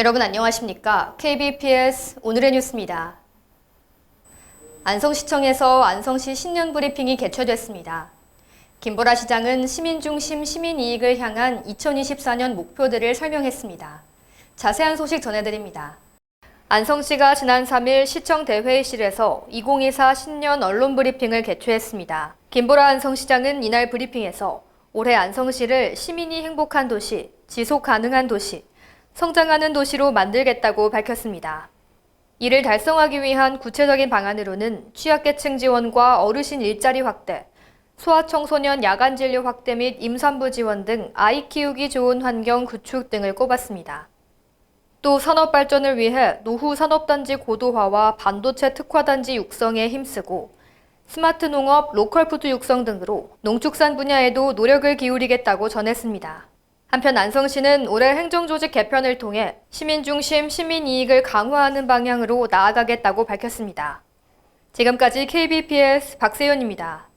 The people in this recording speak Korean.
여러분 안녕하십니까? KBPS 오늘의 뉴스입니다. 안성시청에서 안성시 신년 브리핑이 개최됐습니다. 김보라 시장은 시민 중심 시민 이익을 향한 2024년 목표들을 설명했습니다. 자세한 소식 전해드립니다. 안성시가 지난 3일 시청 대회의실에서 2024 신년 언론 브리핑을 개최했습니다. 김보라 안성시장은 이날 브리핑에서 올해 안성시를 시민이 행복한 도시, 지속 가능한 도시, 성장하는 도시로 만들겠다고 밝혔습니다. 이를 달성하기 위한 구체적인 방안으로는 취약계층 지원과 어르신 일자리 확대, 소아청소년 야간 진료 확대 및 임산부 지원 등 아이 키우기 좋은 환경 구축 등을 꼽았습니다. 또 산업 발전을 위해 노후 산업단지 고도화와 반도체 특화단지 육성에 힘쓰고 스마트 농업, 로컬 푸드 육성 등으로 농축산 분야에도 노력을 기울이겠다고 전했습니다. 한편 안성시는 올해 행정조직 개편을 통해 시민 중심 시민 이익을 강화하는 방향으로 나아가겠다고 밝혔습니다. 지금까지 KBPS 박세윤입니다.